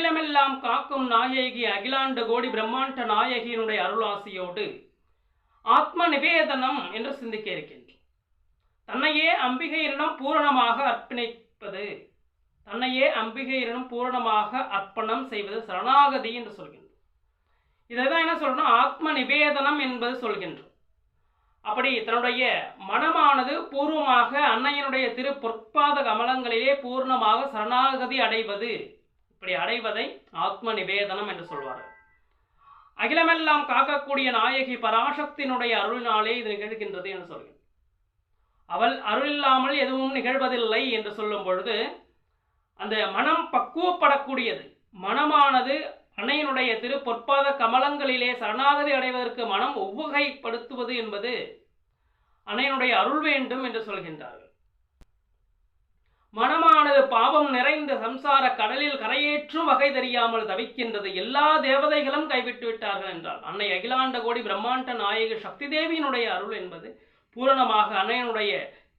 அகிலமெல்லாம் காக்கும் நாயகி அகிலாண்ட கோடி பிரம்மாண்ட நாயகியினுடைய அருளாசியோடு ஆத்ம நிவேதனம் என்று சிந்திக்க இருக்கின்றோம் தன்னையே அம்பிகையிடம் பூரணமாக அர்ப்பணிப்பது தன்னையே அம்பிகையிடம் பூரணமாக அர்ப்பணம் செய்வது சரணாகதி என்று சொல்கின்றோம் இதை தான் என்ன சொல்றோம் ஆத்ம நிவேதனம் என்பது சொல்கின்றோம் அப்படி தன்னுடைய மனமானது பூர்வமாக அன்னையனுடைய திரு பொற்பாத கமலங்களிலே பூர்ணமாக சரணாகதி அடைவது இப்படி அடைவதை ஆத்ம நிவேதனம் என்று சொல்வார்கள் அகிலமெல்லாம் காக்கக்கூடிய நாயகி பராசக்தியினுடைய அருளினாலே இது நிகழ்கின்றது என்று சொல்கிறேன். அவள் அருள் இல்லாமல் எதுவும் நிகழ்வதில்லை என்று சொல்லும் பொழுது அந்த மனம் பக்குவப்படக்கூடியது. மனமானது அன்னையினுடைய திரு பொற்பாத கமலங்களிலே சரணாகதி அடைவதற்கு மனம் ஒவ்வகைப்படுத்துவது என்பது அன்னையினுடைய அருள் வேண்டும் என்று சொல்கின்றார்கள். மனமானது பாவம் நிறைந்த சம்சார கடலில் கரையேற்றும் வகை தெரியாமல் தவிக்கின்றது. எல்லா தேவதைகளும் கைவிட்டு விட்டார்கள் என்றால் அன்னை அகிலாண்ட கோடி பிரம்மாண்ட நாயகி சக்தி தேவியினுடைய அருள் என்பது பூரணமாக அன்னையனுடைய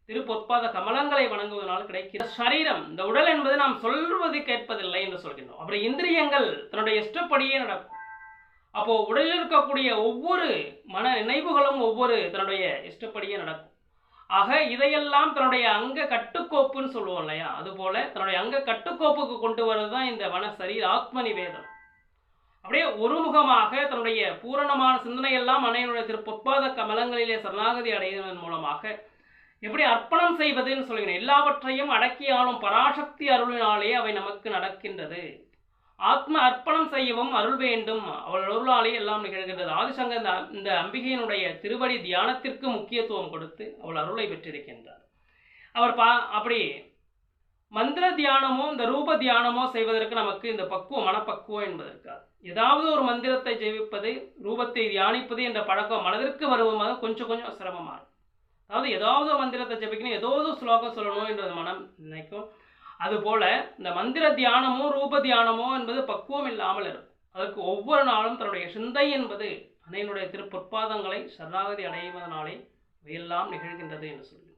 திருப்பொற்பாத கமலங்களை வணங்குவதனால் கிடைக்கிற சரீரம். இந்த உடல் என்பது நாம் சொல்வது கேட்பதில்லை என்று சொல்கின்றோம். அப்புறம் இந்திரியங்கள் தன்னுடைய இஷ்டப்படியே நடக்கும். அப்போ உடலில் இருக்கக்கூடிய ஒவ்வொரு மன நினைவுகளும் ஒவ்வொரு தன்னுடைய இஷ்டப்படியே நடக்கும். ஆக இதையெல்லாம் தன்னுடைய அங்க கட்டுக்கோப்புன்னு சொல்லுவோம் இல்லையா? அதுபோல தன்னுடைய அங்க கட்டுக்கோப்புக்கு கொண்டு வர்றது தான் இந்த வன சரீர ஆத்ம நிவேதம் அப்படியே ஒருமுகமாக தன்னுடைய பூரணமான சிந்தனையெல்லாம் அன்னையனுடைய திருப்பொற்பாத கமலங்களிலே சரணாகதி அடைவதன் மூலமாக எப்படி அர்ப்பணம் செய்வதுன்னு சொல்கிறேன் எல்லாவற்றையும் அடக்கி ஆளும் பராசக்தி அருளினாலே அவை நமக்கு நடக்கின்றது. ஆத்ம அர்ப்பணம் செய்யவும் அருள் வேண்டும். அவள் அருளாலே எல்லாம் நிகழ்கின்றது. ஆதிசங்க இந்த இந்த அம்பிகையினுடைய திருவடி தியானத்திற்கு முக்கியத்துவம் கொடுத்து அவள் அருளை பெற்றிருக்கின்றார். அவர் பா அப்படி மந்திர தியானமோ இந்த ரூப தியானமோ செய்வதற்கு நமக்கு இந்த பக்குவம் மனப்பக்குவம் என்பதற்காக ஏதாவது ஒரு மந்திரத்தை ஜெயிப்பது ரூபத்தை தியானிப்பது என்ற பழக்கம் மனதிற்கு வருவதாக கொஞ்சம் கொஞ்சம் சிரமமாக அதாவது ஏதாவது மந்திரத்தை ஜெபிக்கணும் ஏதாவது ஒரு ஸ்லோகம் சொல்லணும் என்ற மனம் நினைக்கும். அதுபோல இந்த மந்திர தியானமோ ரூப தியானமோ என்பது பக்குவம் இல்லாமல் இருக்கும். அதற்கு ஒவ்வொரு நாளும் தன்னுடைய சிந்தை என்பது அன்னையினுடைய திருப்பொற்பாதங்களை சரணாகதி அடைவதனாலே இவையெல்லாம் நிகழ்கின்றது என்று சொல்லி.